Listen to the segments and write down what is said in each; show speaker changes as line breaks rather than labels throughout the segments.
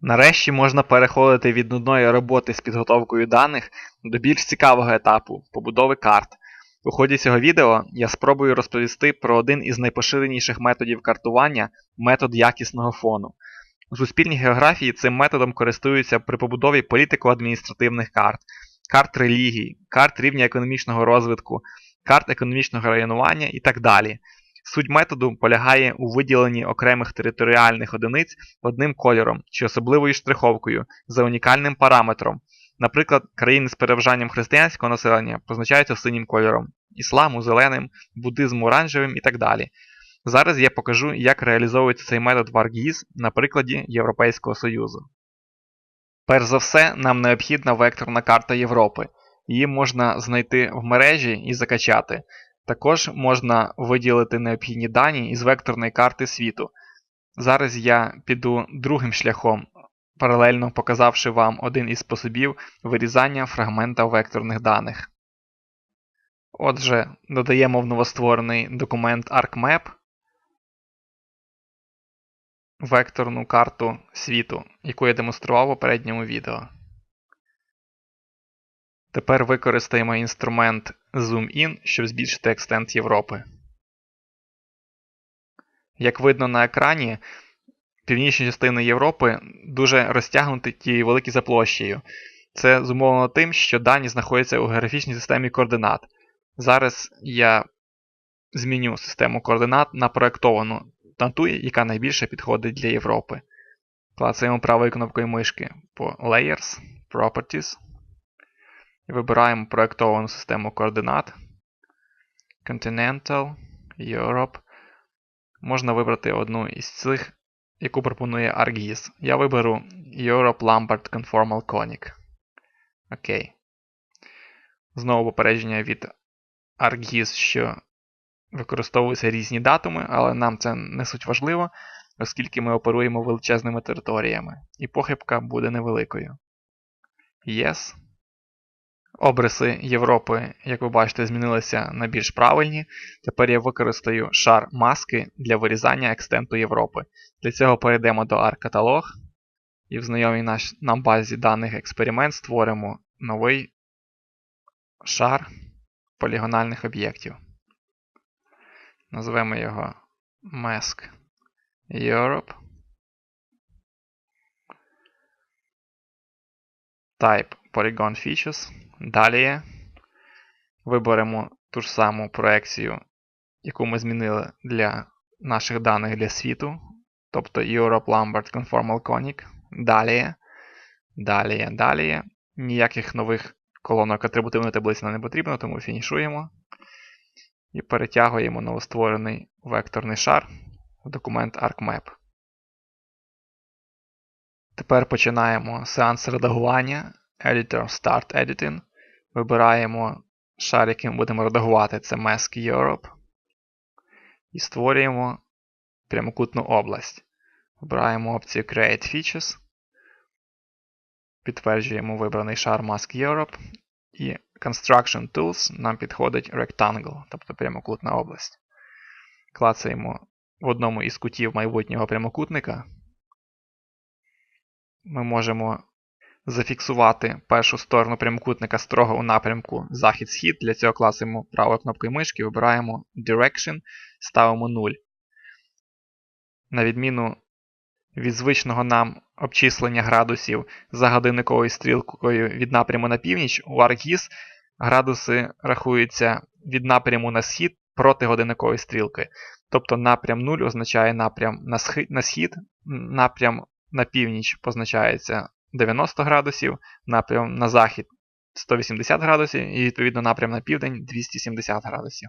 Нарешті можна переходити від нудної роботи з підготовкою даних до більш цікавого етапу побудови карт. У ході цього відео я спробую розповісти про один із найпоширеніших методів картування метод якісного фону. У суспільній географії цим методом користуються при побудові політико-адміністративних карт, карт релігій, карт рівня економічного розвитку, карт економічного районування і так далі. Суть методу полягає у виділенні окремих територіальних одиниць одним кольором чи особливою штриховкою за унікальним параметром. Наприклад, країни з переважанням християнського населення позначаються синім кольором, ісламу зеленим, буддизм оранжевим і так далі. Зараз я покажу, як реалізовується цей метод в ArcGIS на прикладі Європейського Союзу. Перш за все, нам необхідна векторна карта Європи. Її можна знайти в мережі і закачати. Також можна виділити необхідні дані із векторної карти світу. Зараз я піду другим шляхом, паралельно показавши вам один із способів вирізання фрагмента векторних даних. Отже, додаємо в новостворений документ ArcMap векторну карту світу, яку я демонстрував у попередньому відео. Тепер використаємо інструмент Zoom In, щоб збільшити екстент Європи. Як видно на екрані, північні частини Європи дуже розтягнуті і великі за площею. Це зумовлено тим, що дані знаходяться у географічній системі координат. Зараз я зміню систему координат на проєктовану, на ту, яка найбільше підходить для Європи. Клацаємо правою кнопкою мишки по Layers, Properties. І вибираємо проєктовану систему координат. Continental, Europe. Можна вибрати одну із цих, яку пропонує ArcGIS. Я виберу Europe Lambert Conformal Conic. Окей. Знову попередження від ArcGIS, що використовуються різні датуми, але нам це не суть важливо, оскільки ми оперуємо величезними територіями. І похибка буде невеликою. Yes. Обриси Європи, як ви бачите, змінилися на більш правильні. Тепер я використаю шар маски для вирізання екстенту Європи. Для цього перейдемо до ArcCatalog і в знайомій наш, нам базі даних експеримент створимо новий шар полігональних об'єктів. Назвемо його Mask Europe. Type Polygon Features. Далі виберемо ту ж саму проекцію, яку ми змінили для наших даних для світу. Тобто Europe Lambert Conformal Conic. Далі. Далі, далі. Ніяких нових колонок атрибутивної таблиці нам не потрібно, тому фінішуємо. І перетягуємо новостворений векторний шар в документ ArcMap. Тепер починаємо сеанс редагування. Editor Start Editing. Вибираємо шар, яким будемо редагувати, це Mask Europe. І створюємо прямокутну область. Вибираємо опцію Create Features. Підтверджуємо вибраний шар Mask Europe. І Construction Tools нам підходить Rectangle, тобто прямокутна область. Клацаємо в одному із кутів майбутнього прямокутника. Ми можемо зафіксувати першу сторону прямокутника строго у напрямку захід-схід. Для цього класимо правою кнопкою мишки, вибираємо Direction, ставимо 0. На відміну від звичного нам обчислення градусів за годинниковою стрілкою від напряму на північ, у ArcGIS градуси рахуються від напряму на схід проти годинникової стрілки. Тобто напрям 0 означає напрям на схід, напрям на північ позначається 90 градусів, напрям на захід 180 градусів і відповідно напрям на південь 270 градусів.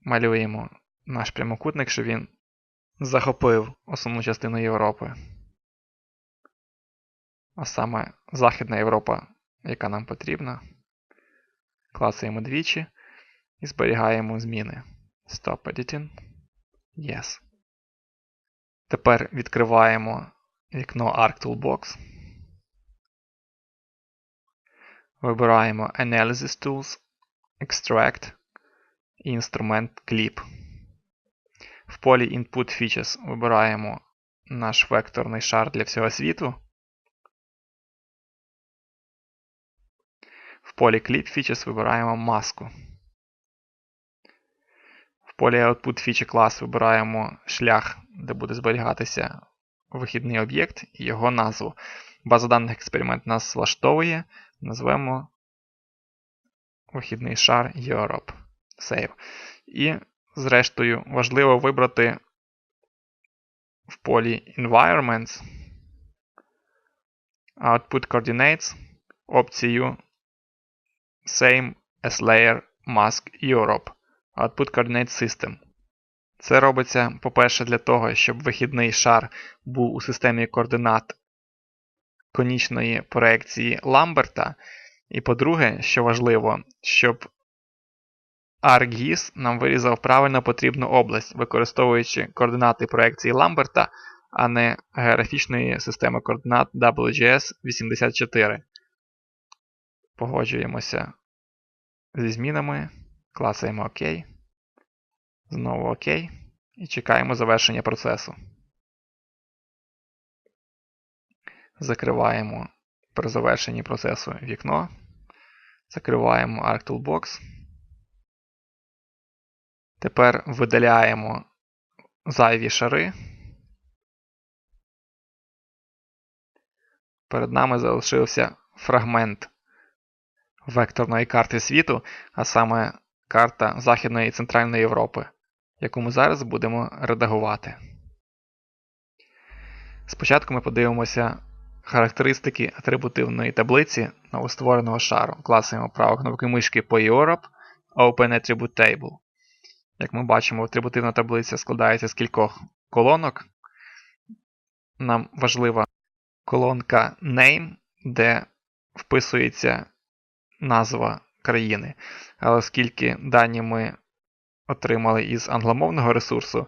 Малюємо наш прямокутник, щоб він захопив основну частину Європи. А саме Західна Європа, яка нам потрібна. Клацаємо двічі і зберігаємо зміни. Stop editing. Yes. Тепер відкриваємо вікно ArcToolbox. Вибираємо Analysis Tools, Extract і інструмент Clip. В полі Input Features вибираємо наш векторний шар для всього світу. В полі Clip Features вибираємо маску. В полі Output Feature Class вибираємо шлях, де буде зберігатися вихідний об'єкт і його назву. База даних експеримент нас влаштовує. Назвемо вихідний шар Europe. Save. І, зрештою, важливо вибрати в полі Environments Output Coordinates опцію Same as Layer Mask Europe. Output Coordinate System. Це робиться, по-перше, для того, щоб вихідний шар був у системі координат конічної проекції Ламберта. І по-друге, що важливо, щоб ArcGIS нам вирізав правильно потрібну область, використовуючи координати проекції Ламберта, а не географічної системи координат WGS84. Погоджуємося зі змінами, клацаємо ОК. Знову ОК. І чекаємо завершення процесу. Закриваємо при завершенні процесу вікно. Закриваємо ArcToolbox. Тепер видаляємо зайві шари. Перед нами залишився фрагмент векторної карти світу, а саме карта Західної і Центральної Європи, яку ми зараз будемо редагувати. Спочатку ми подивимося характеристики атрибутивної таблиці новоствореного шару. Класуємо праву кнопки мишки по Europe, Open Attribute Table. Як ми бачимо, атрибутивна таблиця складається з кількох колонок. Нам важлива колонка Name, де вписується назва країни. Але оскільки дані ми отримали із англомовного ресурсу,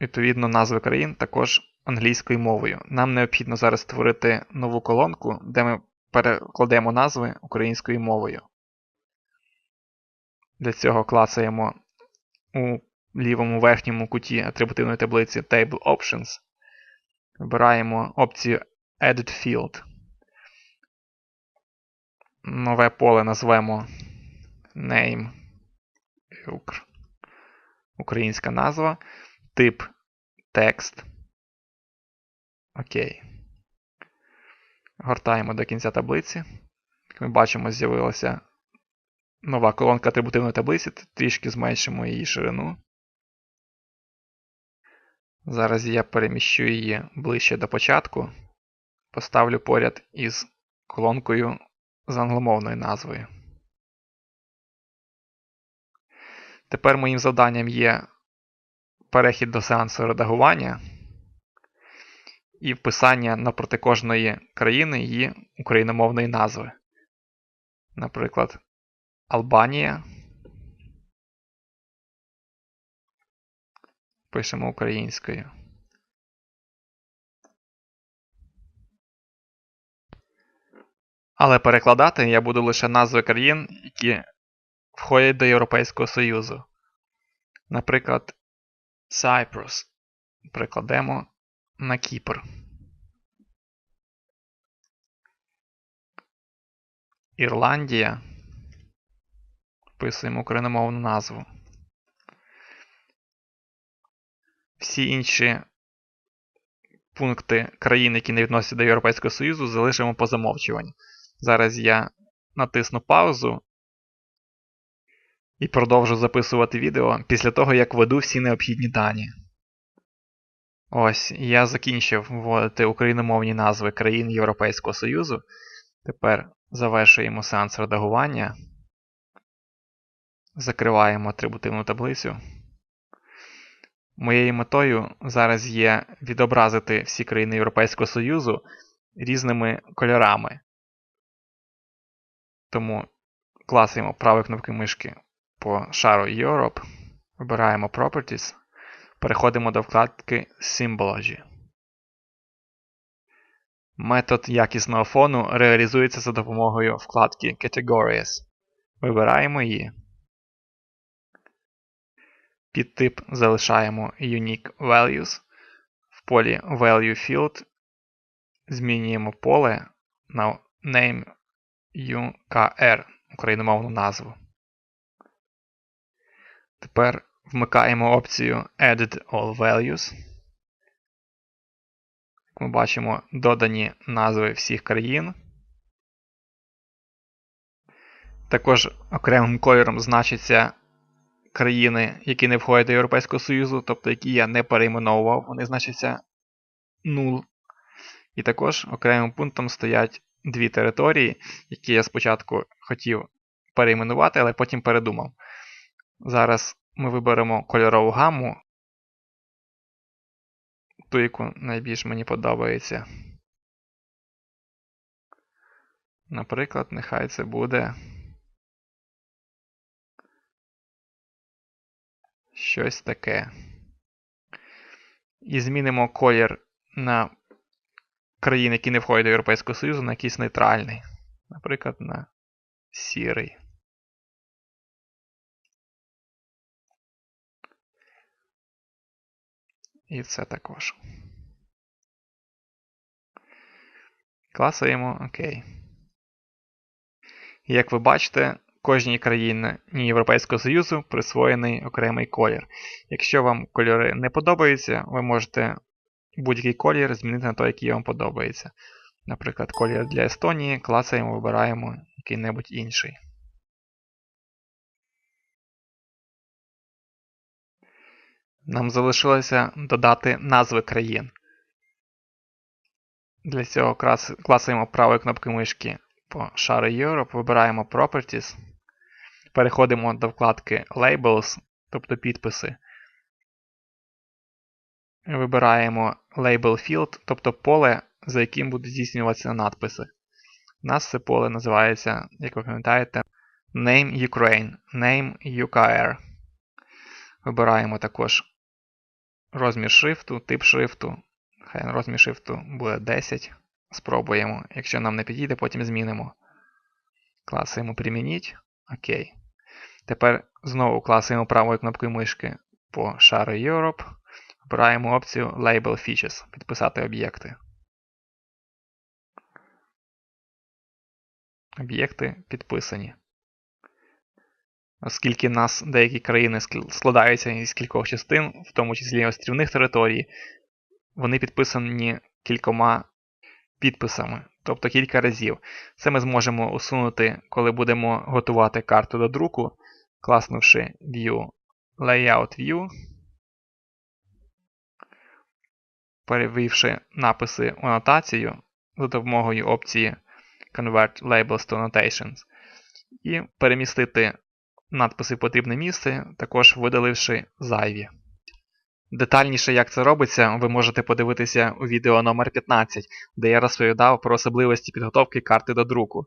відповідно, назви країн також англійською мовою. Нам необхідно зараз створити нову колонку, де ми перекладемо назви українською мовою. Для цього клацаємо у лівому верхньому куті атрибутивної таблиці Table Options. Вибираємо опцію Edit Field. Нове поле назвемо Name. Українська назва. Тип текст. Окей. Гортаємо до кінця таблиці. Як ми бачимо, з'явилася нова колонка атрибутивної таблиці, трішки зменшимо її ширину. Зараз я переміщу її ближче до початку. Поставлю поряд із колонкою з англомовною назвою. Тепер моїм завданням є перехід до сеансу редагування і вписання напроти кожної країни її україномовної назви. Наприклад, Албанія. Пишемо українською. Але перекладати я буду лише назви країн, які входять до Європейського Союзу. Наприклад, Cyprus. Прикладемо на Кіпр. Ірландія. Вписуємо україномовну назву. Всі інші пункти країн, які не відносяться до Європейського Союзу, залишимо по замовчуванню. Зараз я натисну паузу і продовжу записувати відео після того, як введу всі необхідні дані. Ось, я закінчив вводити україномовні назви країн Європейського Союзу. Тепер завершуємо сеанс редагування. Закриваємо атрибутивну таблицю. Моєю метою зараз є відобразити всі країни Європейського Союзу різними кольорами. Тому класуємо правою кнопки мишки по шару Europe, вибираємо Properties, переходимо до вкладки Symbology. Метод якісного фону реалізується за допомогою вкладки Categories. Вибираємо її. Під тип залишаємо Unique Values. В полі Value Field змінюємо поле на Name UKR, україномовну назву. Тепер вмикаємо опцію Edit All Values. Як ми бачимо, додані назви всіх країн. Також окремим кольором значаться країни, які не входять до Європейського Союзу, тобто які я не перейменовував, вони значаться 0. І також окремим пунктом стоять дві території, які я спочатку хотів перейменувати, але потім передумав. Зараз ми виберемо кольорову гамму, ту, яку найбільш мені подобається. Наприклад, нехай це буде щось таке. І змінимо колір на країни, які не входять до Європейського Союзу, на якийсь нейтральний. Наприклад, на сірий. І це також. Класуємо ОК. Як ви бачите, кожній країні Європейського Союзу присвоєний окремий колір. Якщо вам кольори не подобаються, ви можете будь-який колір змінити на той, який вам подобається. Наприклад, колір для Естонії, класаємо, вибираємо який-небудь інший. Нам залишилося додати назви країн. Для цього класуємо правою кнопкою мишки по Share Europe, вибираємо Properties, переходимо до вкладки Labels, тобто підписи. Вибираємо Label Field, тобто поле, за яким будуть здійснюватися надписи. У нас це поле називається, як ви пам'ятаєте, Name Ukraine, Name UKR. Вибираємо також розмір шрифту, тип шрифту. Хай розмір шрифту буде 10. Спробуємо. Якщо нам не підійде, потім змінимо. Класуємо Примініть. Окей. Тепер знову класуємо правою кнопкою мишки по Share Europe. Вибираємо опцію Label Features підписати об'єкти. Об'єкти підписані. Оскільки нас деякі країни складаються із кількох частин, в тому числі острівних територій, вони підписані кількома підписами, тобто кілька разів. Це ми зможемо усунути, коли будемо готувати карту до друку, класнувши View Layout View, перевівши написи у анотацію за допомогою опції Convert Labels to Annotations, і перемістити надписи потрібне місце, також видаливши зайві. Детальніше, як це робиться, ви можете подивитися у відео номер 15 де я розповідав про особливості підготовки карти до друку.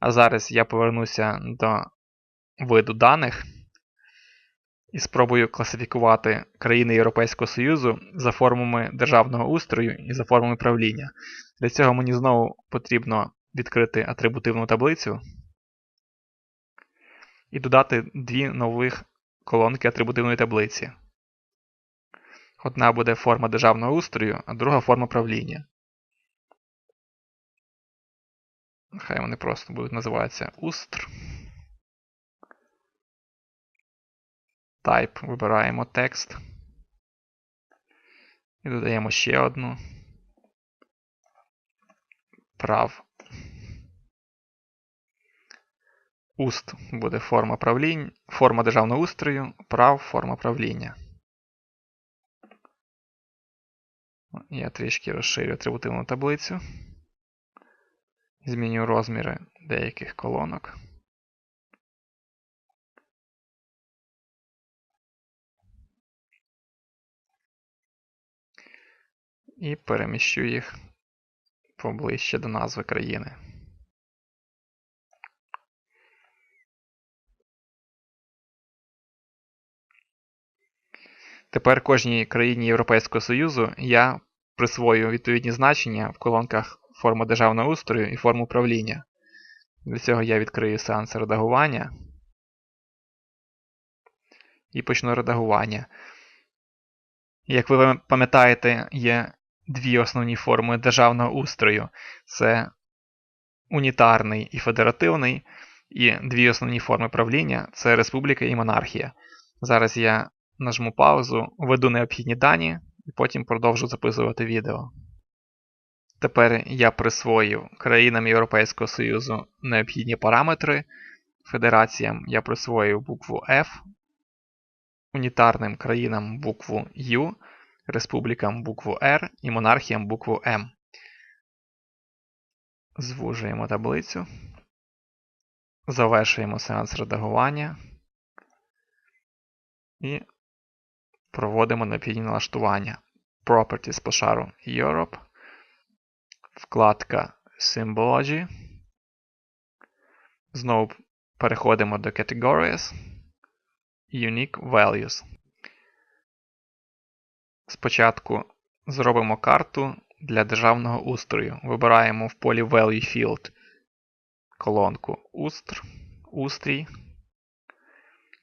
А зараз я повернуся до виду даних і спробую класифікувати країни Європейського Союзу за формами державного устрою і за формами правління. Для цього мені знову потрібно відкрити атрибутивну таблицю і додати дві нових колонки атрибутивної таблиці. Одна буде форма державного устрою, а друга форма правління. Хай вони просто будуть називатися устр. Type вибираємо текст. І додаємо ще одну. Прав. Уст буде форма правління, форма державного устрою, прав форма правління. Я трішки розширю атрибутивну таблицю. Зміню розміри деяких колонок. І переміщу їх поближче до назви країни. Тепер кожній країні Європейського Союзу я присвою відповідні значення в колонках форма державного устрою і форму управління. Для цього я відкрию сеанс редагування і почну редагування. Як ви пам'ятаєте, є дві основні форми державного устрою: це унітарний і федеративний, і дві основні форми правління це республіка і монархія. Зараз я нажму паузу, введу необхідні дані і потім продовжу записувати відео. Тепер я присвоїв країнам Європейського Союзу необхідні параметри. Федераціям я присвоїв букву F, унітарним країнам букву U, республікам букву R і монархіям букву M. Звужуємо таблицю. Завершуємо сеанс редагування і проводимо необхідні налаштування. Properties пошару Europe, вкладка Symbology. Знову переходимо до Categories, Unique Values. Спочатку зробимо карту для державного устрою. Вибираємо в полі Value Field колонку Устр, Устрій.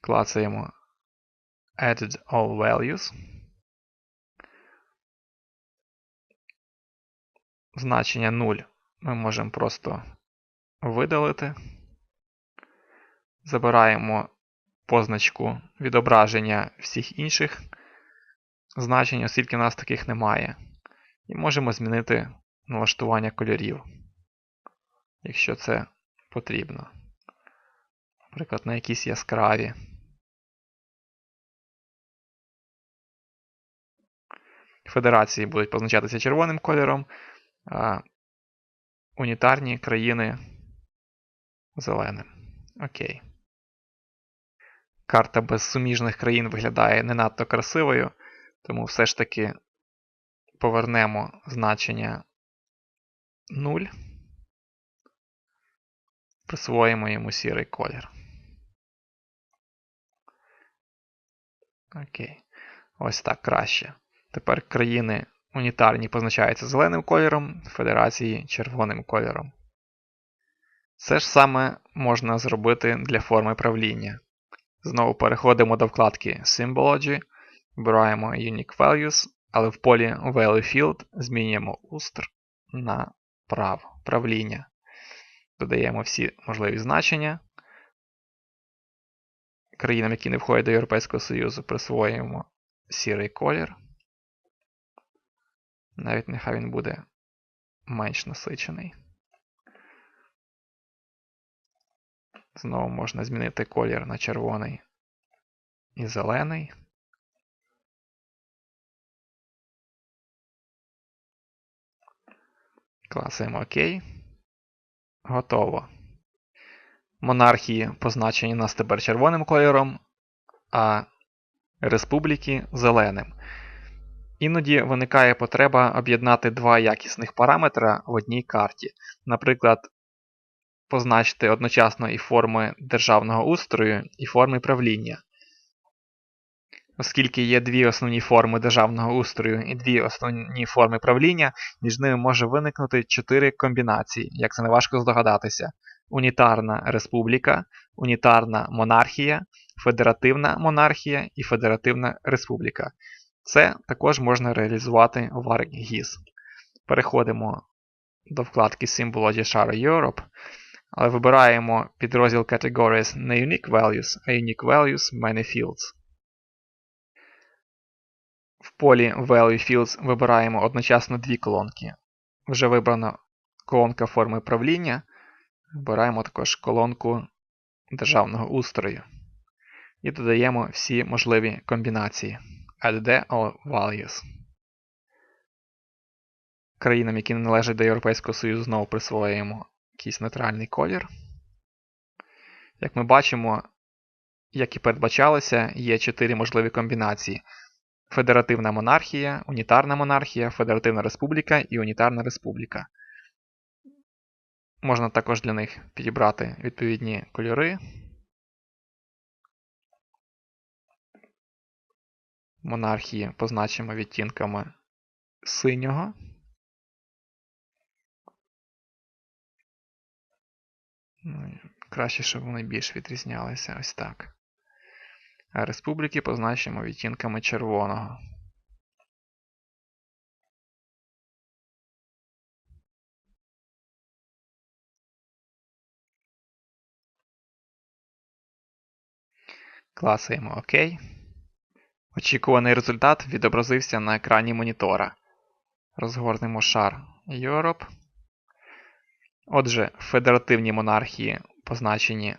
Клацаємо Added All Values. Значення 0 ми можемо просто видалити. Забираємо позначку відображення всіх інших значень, оскільки нас таких немає. І можемо змінити налаштування кольорів, якщо це потрібно. Наприклад, на якісь яскраві. Федерації будуть позначатися червоним кольором, а унітарні країни зеленим. Окей. Карта без суміжних країн виглядає не надто красивою, тому все ж таки повернемо значення 0, присвоїмо йому сірий колір. Окей. Ось так краще. Тепер країни унітарні позначаються зеленим кольором, федерації червоним кольором. Це ж саме можна зробити для форми правління. Знову переходимо до вкладки Symbology, вибираємо Unique Values, але в полі Value Field змінюємо устр на право правління. Додаємо всі можливі значення. Країнам, які не входять до Європейського Союзу, присвоюємо сірий колір. Навіть нехай він буде менш насичений. Знову можна змінити колір на червоний і зелений. Класуємо ОК. Готово. Монархії позначені у нас тепер червоним кольором, а республіки зеленим. Іноді виникає потреба об'єднати два якісних параметра в одній карті. Наприклад, позначити одночасно і форми державного устрою, і форми правління. Оскільки є дві основні форми державного устрою і дві основні форми правління, між ними може виникнути чотири комбінації, як це не важко здогадатися: унітарна республіка, унітарна монархія, федеративна монархія і федеративна республіка. Це також можна реалізувати в ArcGIS. Переходимо до вкладки Symbology Share Europe, але вибираємо підрозділ Categories не Unique Values, а Unique Values Many Fields. В полі Value Fields вибираємо одночасно дві колонки. Вже вибрана колонка форми правління. Вибираємо також колонку державного устрою. І додаємо всі можливі комбінації. Add all values. Країнам, які не належать до Європейського Союзу, знову присвоюємо якийсь нейтральний колір. Як ми бачимо, як і передбачалося, є чотири можливі комбінації: Федеративна монархія, унітарна монархія, Федеративна республіка і унітарна республіка. Можна також для них підібрати відповідні кольори. Монархії позначимо відтінками синього. Ну, краще, щоб вони більш відрізнялися ось так. а республіки позначимо відтінками червоного. Класуємо ОК. Очікуваний результат відобразився на екрані монітора. Розгорнемо шар Europe. Отже, федеративні монархії позначені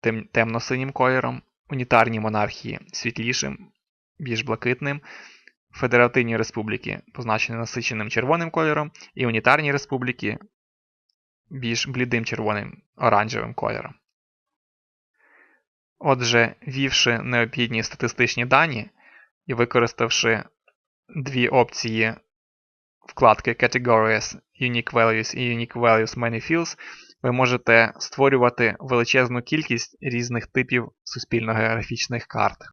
тем- темно-синім кольором, унітарні монархії світлішим, більш блакитним, федеративні республіки позначені насиченим червоним кольором, і унітарні республіки більш блідим червоним оранжевим кольором. Отже, ввівши необхідні статистичні дані і використавши дві опції вкладки Categories Unique Values і Unique Values Many Fields, ви можете створювати величезну кількість різних типів суспільно-географічних карт.